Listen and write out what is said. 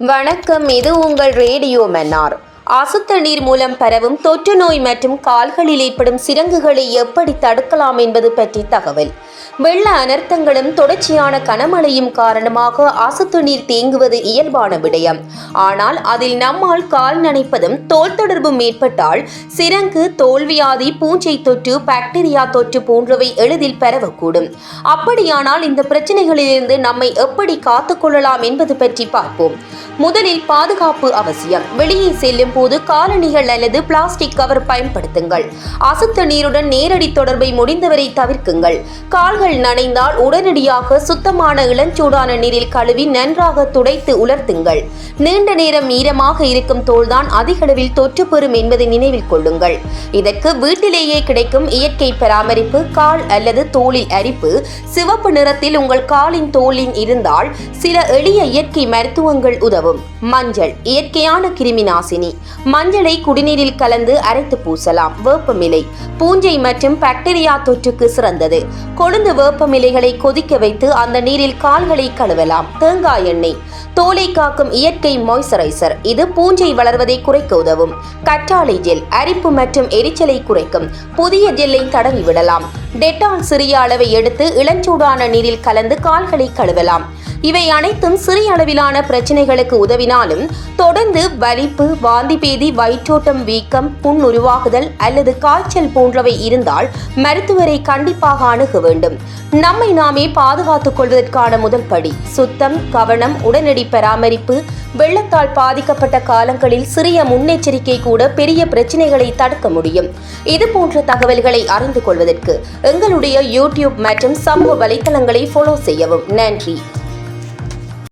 வணக்கம் இது உங்கள் ரேடியோ மன்னார். அசுத்த நீர் மூலம் பரவும் தொற்று நோய் மற்றும் கால்களில் ஏற்படும் சிரங்குகளை எப்படி தடுக்கலாம் என்பது பற்றி தகவல். வெள்ள அனர்த்தங்களும் தொடர்ச்சியான கனமழையும் காரணமாக அசுத்த நீர் தேங்குவது இயல்பான விடயம். ஆனால் அதில் நம்மால் கால் நனைப்பதும் தோல் தொடர்பும் ஏற்பட்டால் சிரங்கு தோல்வியாதி பூஞ்சை தொற்று பாக்டீரியா தொற்று போன்றவை எளிதில் பரவக்கூடும். அப்படியானால் இந்த பிரச்சனைகளிலிருந்து நம்மை எப்படி காத்துக்கொள்ளலாம் என்பது பற்றி பார்ப்போம். முதலில் பாதுகாப்பு அவசியம். வெளியே செல்லும் போது காலணிகள் அல்லது பிளாஸ்டிக் கவர் பயன்படுத்துங்கள். அசுத்த நீருடன் நேரடி தொடர்பை முடிந்தவரை தவிர்க்குங்கள். கால்கள் நனைந்தால் உடனடியாக சுத்தமான இளஞ்சூடான நீரில் கழுவி நன்றாக துடைத்து உலர்த்துங்கள். நீண்ட நேரம் ஈரமாக இருக்கும் தோல்தான் அதிகளவில் தொற்று பெறும் என்பதை நினைவில் கொள்ளுங்கள். இதற்கு வீட்டிலேயே கிடைக்கும் இயற்கை பராமரிப்பு கால் அல்லது தோலில் அரிப்பு சிவப்பு நிறத்தில் உங்கள் காலின் தோலின் இருந்தால் சில எளிய இயற்கை மருத்துவங்கள் உதவும். மஞ்சள் இயற்கையான கிருமி நாசினி மஞ்சளை குடிநீரில் கலந்து அரைத்து பூசலாம். வேப்பமிலை. பூஞ்சை மற்றும் பாக்டீரியா தொற்றுக்கு சிறந்தது. கொழுந்து வேப்பமிலைகளை கொதிக்க வைத்து அந்த நீரில் கால்களை கழுவலாம். தேங்காய் எண்ணெய். தோலை காக்கும் இயற்கை மாய்ஸ்சரைசர். இது பூஞ்சை வளர்வதை குறைக்க உதவும். கற்றாழை ஜெல். அரிப்பு மற்றும் எரிச்சலை குறைக்கும். புதிய ஜெல்லை தடவி விடலாம். டெட்டால் சிறிய அளவை எடுத்து இளஞ்சூடான நீரில் கலந்து கால்களை கழுவலாம். இவை அனைத்தும் சிறிய அளவிலான பிரச்சனைகளுக்கு உதவினாலும் தொடர்ந்து வலிப்பு வாந்தி பேதி வயிற்றோட்டம் வீக்கம் புண் உருவாகுதல் அல்லது காய்ச்சல் போன்றவை இருந்தால் மருத்துவரை கண்டிப்பாக அணுக வேண்டும். நம்மை நாமே பாதுகாத்துக் கொள்வதற்கான முதல் படி சுத்தம் கவனம் உடனடி பராமரிப்பு. வெள்ளத்தால் பாதிக்கப்பட்ட காலங்களில் சிறிய முன்னெச்சரிக்கை கூட பெரிய பிரச்சனைகளை தடுக்க முடியும். இது போன்ற தகவல்களை அறிந்து கொள்வதற்கு எங்களுடைய யூடியூப் மற்றும் சமூக வலைத்தளங்களை ஃபாலோ செய்யவும். நன்றி.